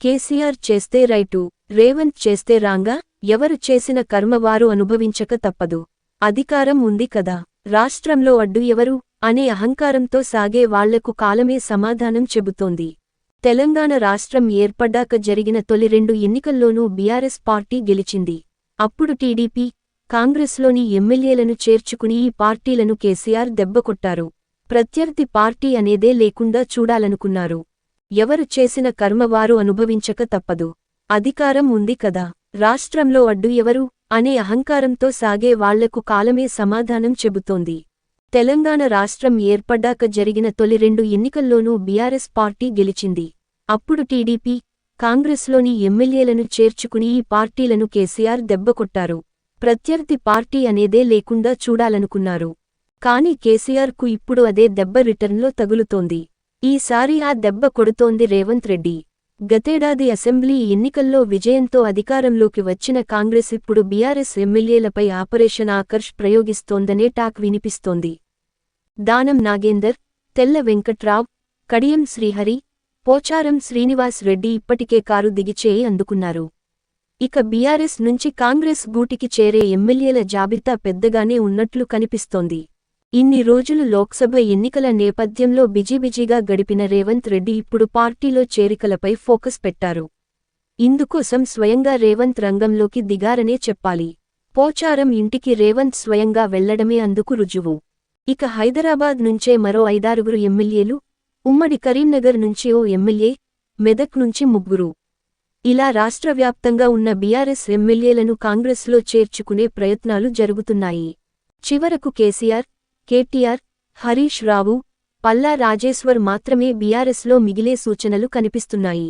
కేసీఆర్ చేస్తే రైటు రేవంత్ చేస్తే రాంగా ఎవరు చేసిన కర్మ వారు అనుభవించక తప్పదు. అధికారం ఉంది కదా. రాష్ట్రంలో అడ్డు ఎవరు? అనే అహంకారంతో సాగే వాళ్ళకు కాలమే సమాధానం చెబుతోంది. తెలంగాణ రాష్ట్రం ఏర్పడ్డాక జరిగిన తొలి రెండు ఎన్నికల్లోనూ బీఆర్ఎస్ పార్టీ గెలిచింది. అప్పుడు టీడీపీ కాంగ్రెస్లోని ఎమ్మెల్యేలను చేర్చుకుని ఈ పార్టీలను కేసీఆర్ దెబ్బకొట్టారు ప్రత్యర్థి పార్టీ అనేదే లేకుండా చూడాలనుకున్నారు. ఎవరు చేసిన కర్మ వారు అనుభవించక తప్పదు. అధికారం ఉంది కదా. రాష్ట్రంలో అడ్డు ఎవరు? అనే అహంకారంతో సాగే వాళ్ళకు కాలమే సమాధానం చెబుతోంది. తెలంగాణ రాష్ట్రం ఏర్పడ్డాక జరిగిన తొలి రెండు ఎన్నికల్లోనూ బీఆర్ఎస్ పార్టీ గెలిచింది. అప్పుడు టీడీపీ కాంగ్రెస్లోని ఎమ్మెల్యేలను చేర్చుకుని ఈ పార్టీలను కేసీఆర్ దెబ్బకొట్టారు ప్రత్యర్థి పార్టీ అనేదే లేకుండా చూడాలనుకున్నారు. కాని కేసీఆర్కు ఇప్పుడు అదే దెబ్బ రిటర్న్లో తగులుతోంది. ఈసారి ఆ దెబ్బ కొడుతోంది రేవంత్ రెడ్డి. గతేడాది అసెంబ్లీ ఎన్నికల్లో విజయంతో అధికారంలోకి వచ్చిన కాంగ్రెస్ ఇప్పుడు బీఆర్ఎస్ ఎమ్మెల్యేలపై ఆపరేషన్ ఆకర్ష్ ప్రయోగిస్తోందనే టాక్ వినిపిస్తోంది. దానం నాగేందర్ తెల్ల వెంకట్రావ్ కడియం శ్రీహరి పోచారం శ్రీనివాస్ రెడ్డి ఇప్పటికే కారు దిగిచేయి అందుకున్నారు. ఇక బీఆర్ఎస్ నుంచి కాంగ్రెస్ గూటికి చేరే ఎమ్మెల్యేల జాబితా పెద్దగానే ఉన్నట్లు కనిపిస్తోంది. ఇన్ని రోజులు లోక్సభ ఎన్నికల నేపథ్యంలో బిజీబిజీగా గడిపిన రేవంత్ రెడ్డి ఇప్పుడు పార్టీలో చేరికలపై ఫోకస్ పెట్టారు. ఇందుకోసం స్వయంగా రేవంత్ రంగంలోకి దిగారనే చెప్పాలి. పోచారం ఇంటికి రేవంత్ స్వయంగా వెళ్ళడమే అందుకు రుజువు. ఇక హైదరాబాద్ నుంచే మరో ఐదారుగురు ఎమ్మెల్యేలు ఉమ్మడి కరీంనగర్ నుంచి ఓ ఎమ్మెల్యే మెదక్ నుంచి ముగ్గురు. ఇలా రాష్ట్రవ్యాప్తంగా ఉన్న బీఆర్ఎస్ ఎమ్మెల్యేలను కాంగ్రెస్లో చేర్చుకునే ప్రయత్నాలు జరుగుతున్నాయి. చివరకు కేసీఆర్ కేటీఆర్ హరీష్ రావు పల్లా రాజేశ్వర్ మాత్రమే బీఆర్ఎస్లో మిగిలే సూచనలు కనిపిస్తున్నాయి.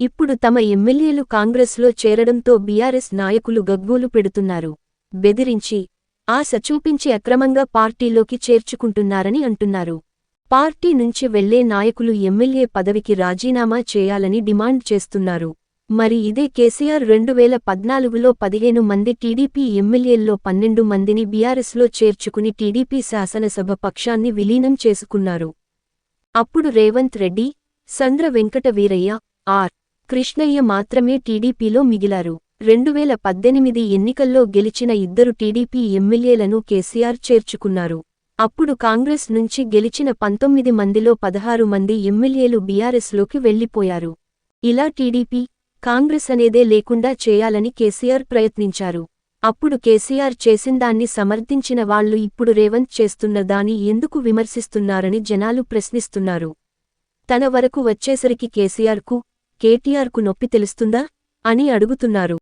ఇప్పుడు తమ ఎమ్మెల్యేలు కాంగ్రెస్లో చేరడంతో బీఆర్ఎస్ నాయకులు గగ్గోలు పెడుతున్నారు. బెదిరించి ఆశ చూపించి అక్రమంగా పార్టీలోకి చేర్చుకుంటున్నారని అంటున్నారు. పార్టీ నుంచి వెళ్ళే నాయకులు ఎమ్మెల్యే పదవికి రాజీనామా చేయాలని డిమాండ్ చేస్తున్నారు. మరి ఇదే కేసీఆర్ రెండు వేల పద్నాలుగులో పదిహేను మంది టీడీపీ ఎమ్మెల్యేల్లో పన్నెండు మందిని బీఆర్ఎస్లో చేర్చుకుని టీడీపీ శాసనసభ పక్షాన్ని విలీనం చేసుకున్నారు. అప్పుడు రేవంత్ రెడ్డి సంద్ర వెంకట వీరయ్య ఆర్. కృష్ణయ్య మాత్రమే టీడీపీలో మిగిలారు. రెండువేల పద్దెనిమిది ఎన్నికల్లో గెలిచిన ఇద్దరు టీడీపీ ఎమ్మెల్యేలను కేసీఆర్ చేర్చుకున్నారు. అప్పుడు కాంగ్రెస్ నుంచి గెలిచిన పంతొమ్మిది మందిలో పదహారు మంది ఎమ్మెల్యేలు బీఆర్ఎస్లోకి వెళ్ళిపోయారు ఇలా టీడీపీ కాంగ్రెస్ అనేదే లేకుండా చేయాలని కేసీఆర్ ప్రయత్నించారు. అప్పుడు కేసీఆర్ చేసిందాన్ని సమర్థించిన వాళ్ళు ఇప్పుడు రేవంత్ చేస్తున్న దాని ఎందుకు విమర్శిస్తున్నారని జనాలు ప్రశ్నిస్తున్నారు. తన వరకు వచ్చేసరికి కేసీఆర్కు కేటీఆర్కు నొప్పి తెలుస్తుందా? అని అడుగుతున్నారు.